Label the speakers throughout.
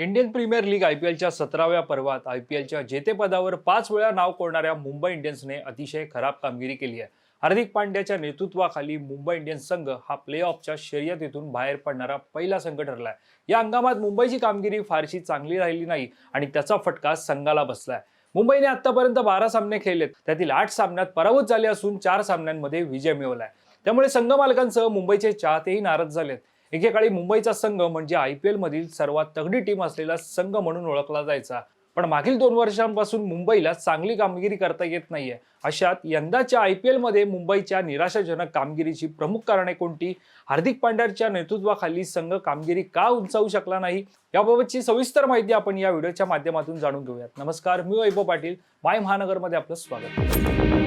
Speaker 1: Indian premier league I P एलच्या सतराव्या पर्वात आय पी एलच्या जेतेपदावर पाच वेळा नाव कोरणाऱ्या मुंबई इंडियन्सने अतिशय खराब कामगिरी केली आहे. हार्दिक पांड्याच्या नेतृत्वाखाली मुंबई इंडियन्स संघ हा प्ले ऑफच्या शर्यतीतून बाहेर पडणारा पहिला संघ ठरलाय. या हंगामात मुंबईची कामगिरी फारशी चांगली राहिली नाही आणि त्याचा फटका संघाला बसलाय. मुंबईने आतापर्यंत बारा सामने खेळलेत. त्यातील आठ सामन्यात पराभूत झाले असून चार सामन्यांमध्ये विजय मिळवलाय. त्यामुळे संघ मालकांसह मुंबईचे चाहतेही नाराज झालेत. एकेकाळी मुंबईचा संघ म्हणजे आय पी मधील सर्वात तगडी टीम असलेला संघ म्हणून ओळखला जायचा. पण मागील दोन वर्षांपासून मुंबईला चांगली कामगिरी करता येत नाहीये. अशात यंदाच्या आय पी एलमध्ये मुंबईच्या निराशाजनक कामगिरीची प्रमुख कारणे कोणती? हार्दिक पांड्याच्या नेतृत्वाखाली संघ कामगिरी का उंचावू शकला नाही? याबाबतची सविस्तर माहिती आपण या व्हिडिओच्या माध्यमातून जाणून घेऊयात. नमस्कार मी वैभव पाटील. माय महानगरमध्ये आपलं स्वागत.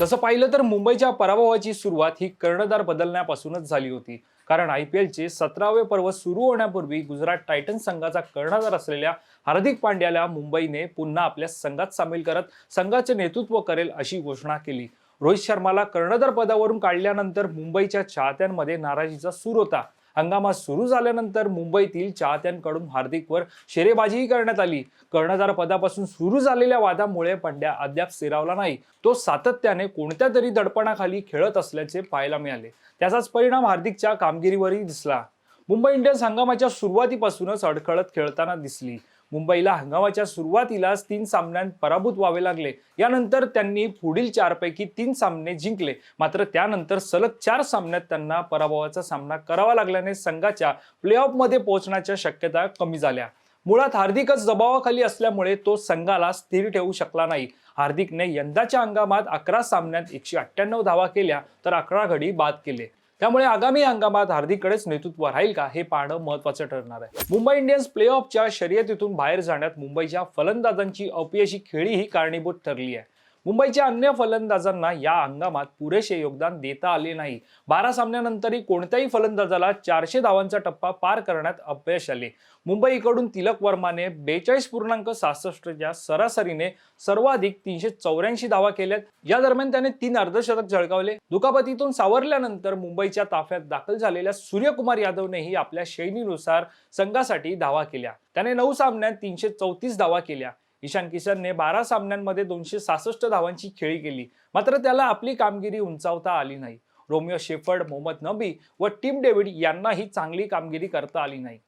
Speaker 1: तसं पाहिलं तर मुंबईच्या पराभवाची सुरुवात ही कर्णधार बदलण्यापासूनच झाली होती. कारण आय पी एलचे सतरावे पर्व सुरू होण्यापूर्वी गुजरात टायटन्स संघाचा कर्णधार असलेल्या हार्दिक पांड्याला मुंबईने पुन्हा आपल्या संघात सामील करत संघाचे नेतृत्व करेल अशी घोषणा केली. रोहित शर्माला कर्णधार पदावरून काढल्यानंतर मुंबईच्या चाहत्यांमध्ये नाराजीचा सूर होता. हंगामा सुरू झाल्यानंतर मुंबईतील चाहत्यांकडून हार्दिकवर शेरेबाजीही करण्यात आली. कर्णधार पदापासून सुरू झालेल्या वादामुळे पंड्या अद्याप स्थिरावला नाही. तो सातत्याने कोणत्या तरी दडपणाखाली खेळत असल्याचे पाहायला मिळाले. त्याचाच परिणाम हार्दिकच्या कामगिरीवरही दिसला. मुंबई इंडियन्स हंगामाच्या सुरुवातीपासूनच अडखळत खेळताना दिसली. मुंबईला हंगामाच्या सुरुवातीलाच तीन सामन्यांत पराभूत व्हावे लागले. यानंतर त्यांनी पुढील चारपैकी तीन सामने जिंकले. मात्र त्यानंतर सलग चार सामन्यात त्यांना पराभवाचा सामना करावा लागल्याने संघाच्या प्लेऑफमध्ये पोहोचण्याच्या शक्यता कमी झाल्या. मुळात हार्दिकच दबावाखाली असल्यामुळे तो संघाला स्थिर ठेवू शकला नाही. हार्दिकने यंदाच्या हंगामात अकरा सामन्यात एकशे अठ्ठ्याण्णव धावा केल्या तर अकरा गडी बाद केले. त्यामुळे आगामी हंगामात हार्दिककडेच नेतृत्व राहील का हे पाहणं महत्वाचं ठरणार आहे. मुंबई इंडियन्स प्ले ऑफच्या शर्यतीतून बाहेर जाण्यात मुंबईच्या फलंदाजांची अपयशी खेळी ही कारणीभूत ठरली आहे. मुंबईच्या अन्य फलंदाजांना या हंगामात पुरेसे योगदान देता आले नाही. बारा सामन्यानंतरही कोणत्याही फलंदाजाला चारशे धावांचा टप्पा पार करण्यात अपयश आले. मुंबईकडून तिलक वर्माने बेचाळीस पूर्णांक सहासष्टच्या सरासरीने सर्वाधिक तीनशे चौऱ्याऐंशी धावा केल्यात. या दरम्यान त्याने तीन अर्धशतक झळकावले. दुखापतीतून सावरल्यानंतर मुंबईच्या ताफ्यात दाखल झालेल्या सूर्यकुमार यादवनेही आपल्या शैलीनुसार संघासाठी धावा केल्या. त्याने नऊ सामन्यात तीनशे चौतीस धावा केल्या. ईशान किशनने बारा सामन्यांमध्ये दोनशे सहासष्ट धावांची खेळी केली. मात्र त्याला आपली कामगिरी उंचावता आली नाही. रोमिओ शेफर्ड मोहम्मद नबी व टीम डेव्हिड यांनाही चांगली कामगिरी करता आली नाही.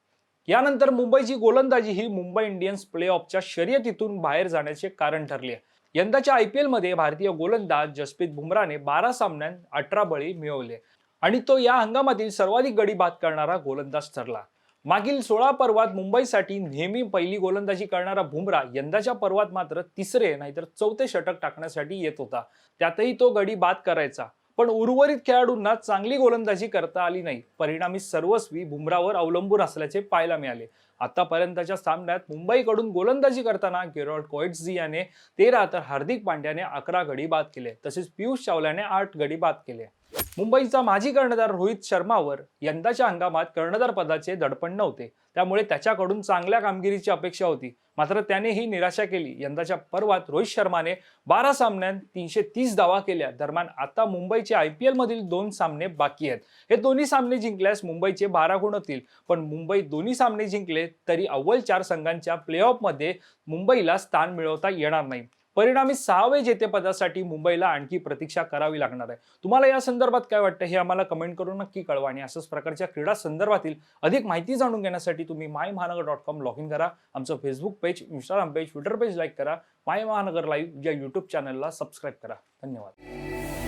Speaker 1: यानंतर मुंबईची गोलंदाजी ही मुंबई इंडियन्स प्ले ऑफच्या शर्यतीतून बाहेर जाण्याचे कारण ठरले यंदाच्या आय पी एलमध्ये भारतीय गोलंदाज जसप्रीत बुमराने बारा सामन्यात अठरा बळी मिळवले. आणि तो या हंगामातील सर्वाधिक गडी बाद करणारा गोलंदाज ठरला. मागील सोळा पर्वात मुंबईसाठी नेहमी पहिली गोलंदाजी करणारा बुमरा यंदाच्या पर्वात मात्र तिसरे नाहीतर चौथे षटक टाकण्यासाठी येत होता. त्यातही तो गडी बाद करायचा. पण उर्वरित खेळाडूंना चांगली गोलंदाजी करता आली नाही. परिणामी सर्वस्वी बुमरावर अवलंबून असल्याचे पाहायला मिळाले. आतापर्यंतच्या सामन्यात मुंबईकडून गोलंदाजी करताना गेरॉल्ड कोएट्झी याने तेरा तर हार्दिक पांड्याने अकरा गडी बाद केले. तसेच पियुष चावल्याने आठ गडी बाद केले. मुंबईचा माजी कर्णधार रोहित शर्मावर यंदाच्या हंगामात कर्णधार पदाचे दडपण नव्हते. त्यामुळे त्याच्याकडून चांगल्या कामगिरीची अपेक्षा होती. मात्र त्याने ही निराशा केली. यंदाच्या पर्वात रोहित शर्माने बारा सामन्यात तीनशे तीस धावा केल्या. दरम्यान आता मुंबईचे आय पी एलमधील दोन सामने बाकी आहेत. हे दोन्ही सामने जिंकल्यास मुंबईचे बारा गुण होतील. पण मुंबई दोन्ही सामने जिंकले तरी अव्वल चार संघांच्या प्लेऑफमध्ये मुंबईला स्थान मिळवता येणार नाही. परिणामी सहावे जेतेपदासाठी मुंबईला आणखी प्रतीक्षा करावी लागणार आहे. तुम्हाला या संदर्भात काय वाटतं हे आम्हाला कमेंट करून नक्की कळवा आणि अशाच प्रकारच्या क्रीडा संदर्भातील अधिक माहिती जाणून घेण्यासाठी तुम्ही माय महानगर डॉट कॉम लॉग इन करा. आमचं Facebook page Instagram page Twitter page like करा. माय महानगर लाईव्ह या यूट्यूब चॅनलला सबस्क्राईब करा. धन्यवाद.